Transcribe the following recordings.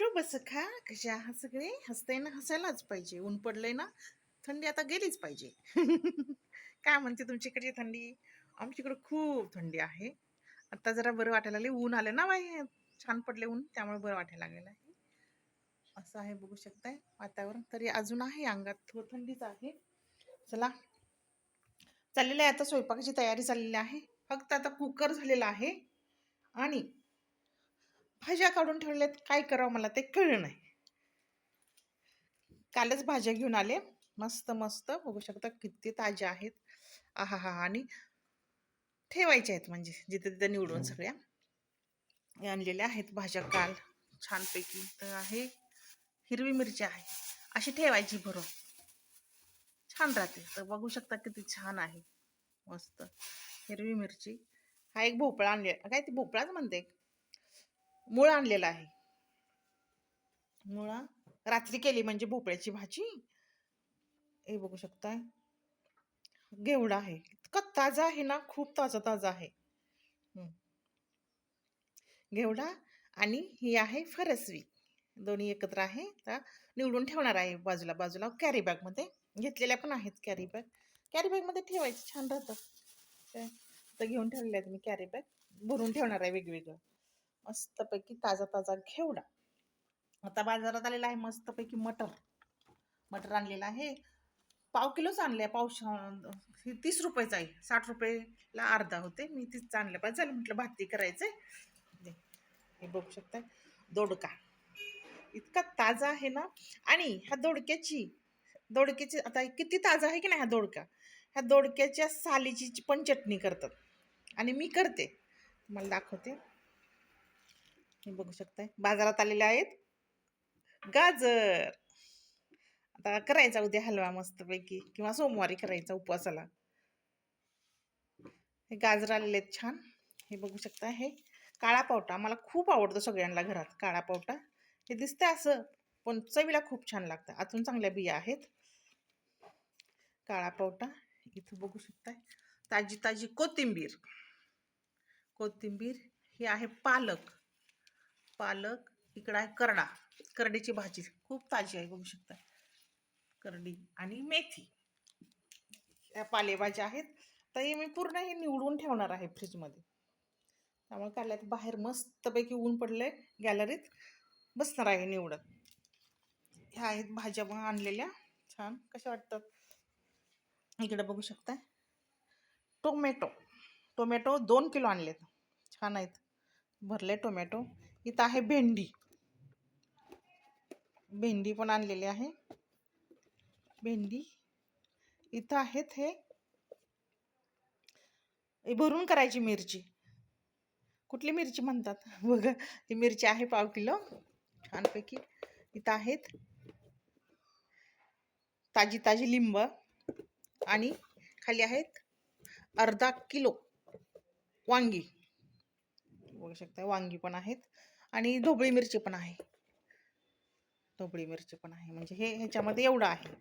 शुभ सखा कशा आहात सगळे हसते ना हसायलाच पाहिजे. ऊन पडलंय ना थंडी आता गेलीच पाहिजे. काय म्हणते तुमच्याकडची थंडी? आमच्याकडे खूप थंडी आहे. आता जरा बरं वाटायला लागले ऊन आलं ना बाई छान पडले ऊन त्यामुळे बरं वाटायला लागलेलं आहे. असं आहे बघू शकताय वातावरण. तरी अजून आहे अंगात थोडं थंडीच आहे. चला. चाललेलं आहे आता स्वयंपाकाची तयारी चाललेली आहे. फक्त आता कुकर झालेला आहे. आणि भाज्या काढून ठेवल्यात काय करावं मला ते कळलं नाही. कालच भाज्या घेऊन आले. मस्त मस्त. बघू शकता किती ताज्या आहेत. आहा हा आणि ठेवायच्या आहेत म्हणजे जिथे तिथे निवडून सगळ्या. आणलेल्या आहेत भाज्या काल. छानपैकी तर आहे. हिरवी मिरची आहे. अशी ठेवायची भरून. छान राहते. तर बघू शकता किती छान आहे. मस्त. हिरवी मिरची. हा एक भोपळा आणले काय ते भोपळाच म्हणते मूळ आणलेला आहे. मुळा? रात्री केली म्हणजे भोपळ्याची भाजी? हे बघू शकताय. घेवडा आहे. इतका ताजा आहे ना खूप ताजा ताजा आहे घेवडा आणि ही आहे फरसवी. दोन्ही एकत्र आहे. तर निवडून ठेवणार आहे बाजूला बाजूला कॅरी बॅगमध्ये घेतलेल्या पण आहेत कॅरी बॅग कॅरी बॅगमध्ये ठेवायचं छान राहतं. तर घेऊन ठेवलेलं आहे मी कॅरी बॅग भरून ठेवणार आहे वेगवेगळं. मस्तपैकी ताजा ताजा घेवडा. आता बाजारात आलेला आहे मस्तपैकी मटर. मटर आणलेला आहे. पाव किलोच आणले पाव हे तीस रुपयाचं आहे. साठ रुपयेला अर्धा होते. मी तीच आणलं पाहिजे झालं म्हटलं भाती करायचं आहे हे बघू शकता दोडका. इतका ताजा आहे ना. आणि ह्या दोडक्याची दोडक्याची आता किती ताजा आहे की नाही हा दोडका? ह्या दोडक्याच्या सालीची पण चटणी करतात. आणि मी करते. तुम्हाला दाखवते. हे बघू शकताय. बाजारात आलेले आहेत. गाजर. आता करायचा उद्या हलवा मस्तपैकी किंवा सोमवारी करायचा उपवासाला. हे गाजर आलेले आहेत छान. हे बघू शकता हे. काळा पावटा. मला खूप आवडतो सगळ्यांना घरात काळा पावटा. हे दिसतंय असं पण चवीला खूप छान लागतं. आतून चांगल्या बिया आहेत. काळा पावटा. इथं बघू शकताय. ताजी ताजी कोथिंबीर. कोथिंबीर. ही आहे पालक. पालक इकडं आहे करडा. करडीची भाजी. खूप ताजी आहे बघू शकता. करडी आणि मेथी. या पालेभाज्या आहेत. तर हे मी पूर्ण हे निवडून ठेवणार आहे फ्रीजमध्ये. त्यामुळे काढल्यात बाहेर मस्तपैकी ऊन पडलं आहे गॅलरीत. बसणार आहे निवडत. ह्या आहेत भाज्या मग आणलेल्या. छान. कशा वाटतात? इकडे बघू शकता टोमॅटो. टोमॅटो दोन किलो आणलेत. छान आहेत. भरले टोमॅटो. इथं आहे भेंडी. भेंडी पण आणलेली आहे. भेंडी. इथं आहेत हे. भरून करायची मिरची. कुठली मिरची म्हणतात? बघा ही मिरची आहे पाव किलो. छानपैकी इथं आहेत. ताजी ताजी लिंब आणि खाली आहेत अर्धा किलो वांगी. बघू शकता. वांगी पण आहेत आणि ढोबळी मिरची पण आहे. ढोबळी मिरची पण आहे. म्हणजे हे ह्याच्यामध्ये एवढं आहे.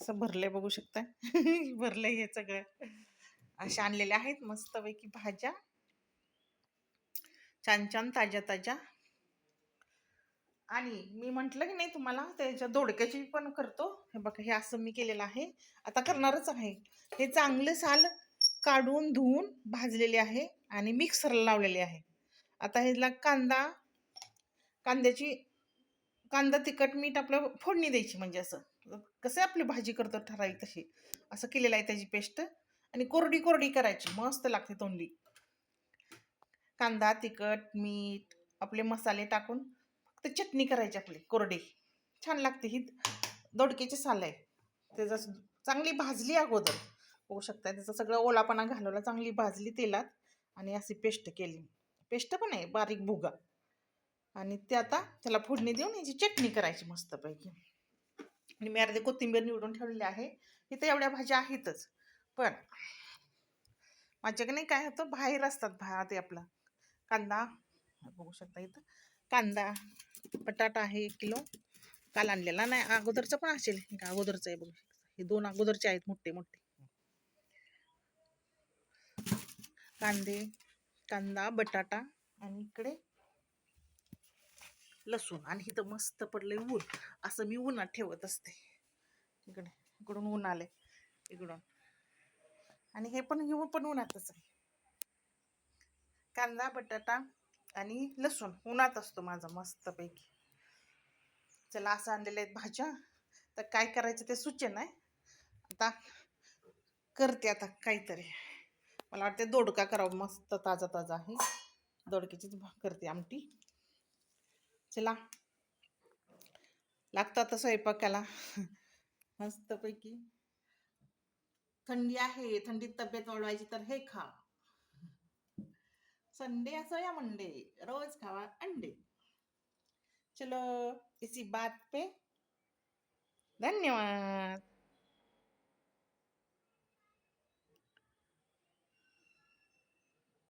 असं भरलंय बघू शकता. भरलंय हे सगळं. अशा आणलेल्या आहेत. मस्तपैकी भाज्या. छान छान ताज्या ताज्या. आणि मी म्हटलं की नाही तुम्हाला त्याच्या दोडक्याची पण करतो. हे बघा हे असं मी केलेलं आहे. आता करणारच आहे. हे चांगलं साल काढून धुवून भाजलेले आहे आणि मिक्सरला लावलेले आहे. आता ह्याला कांदा कांद्याची कांदा तिखट मीठ आपलं फोडणी द्यायची म्हणजे असं. कसं आपली भाजी करतो ठराविक तशी. असं केलेलं आहे त्याची पेस्ट आणि कोरडी कोरडी करायची. मस्त लागते तोंडी कांदा तिखट मीठ आपले मसाले टाकून फक्त चटणी करायची आपली कोरडी. छान लागते ही. दोडक्याची साल आहे. त्याचा चांगली भाजली अगोदर. होऊ शकता त्याचा सगळं ओलापणा घालवला चांगली भाजली तेलात आणि अशी पेस्ट केली. पेस्ट पण आहे बारीक भुगा. आणि ते आता त्याला फोडणी देऊन याची चटणी करायची मस्तपैकी. आणि मी अर्धे कोथिंबीर निवडून ठेवलेली आहे. इथं एवढ्या भाज्या आहेतच. पण माझ्याकडे काय होतं बाहेर असतात भा ते आपला. कांदा बघू शकता इथं. कांदा बटाटा आहे एक किलो. काल आणलेला नाही अगोदरचं पण असेल. का अगोदरचं आहे बघू शकता. हे दोन अगोदरचे आहेत मोठे मोठे. कांदे कांदा बटाटा आणि इकडे लसूण. आणि इथं मस्त पडलंय ऊन. असं मी उन्हात ठेवत असते. इकडे इकडून ऊन आले इकडून. आणि हे पण घेऊन पण उन्हातच आहे. कांदा बटाटा आणि लसूण. उन्हात असतो माझा मस्तपैकी. चला असं आणलेले आहेत भाज्या. तर काय करायचं ते सुचे नाही आता करते आता काहीतरी. मला वाटते दोडका करावं मस्त ताजा ताजा आहे. दोडक्याचीच करते आमटी. चला. लागतं आता स्वयंपाकाला. मस्तपैकी. थंडी आहे थंडीत तब्येत वाढवायची तर हे खा. संडे असो या मंडे रोज खावा अंडे. चलो इसी बात पे. धन्यवाद.